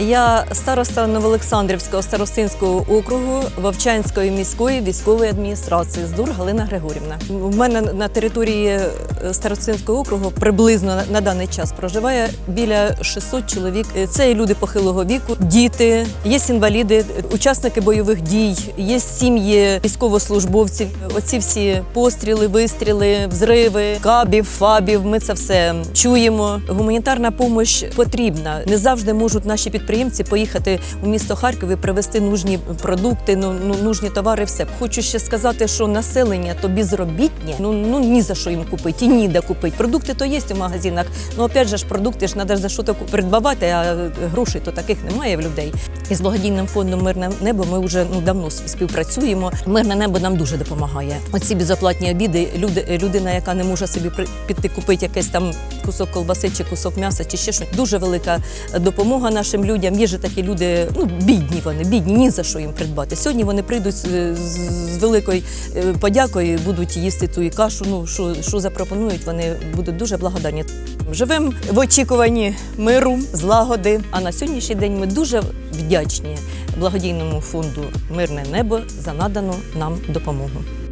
Я староста Новоолександрівського старостинського округу Вовчанської міської військової адміністрації ЗДУР Галина Григорівна. У мене на території е, старостинського округу приблизно на- даний час проживає біля 600 чоловік. Е, Це і люди похилого віку, діти, є інваліди, учасники бойових дій, є сім'ї військовослужбовців. Оці всі постріли, вистріли, взриви, кабів, фабів. Ми це все чуємо. Гуманітарна допомога потрібна. Не завжди можуть наші підприємці поїхати у місто Харків і привезти нужні продукти, ну, ну нужні товари. Все хочу ще сказати, що населення то безробітні. Ну ну ні за що їм купити, і ніде купити. Продукти то є у магазинах. Ну опять же ж продукти ж треба за що то придбавати, а грошей то таких немає в людей. І з благодійним фондом Мирне небо ми вже ну давно співпрацюємо. Мирне небо нам дуже допомагає. Оці безоплатні обіди. Люди, людина, яка не може собі піти купити якийсь там кусок колбаси чи кусок м'яса, чи ще щось. Дуже велика допомога нашим людям. Є ж такі люди, ну бідні вони, бідні, ні за що їм придбати. Сьогодні вони прийдуть з, великою е, подякою, будуть їсти ту і кашу. Ну що, що запропонують, вони будуть дуже благодарні. Живемо в очікуванні миру, злагоди. А на сьогоднішній день ми дуже вдячні благодійному фонду Мирне небо за надану нам допомогу.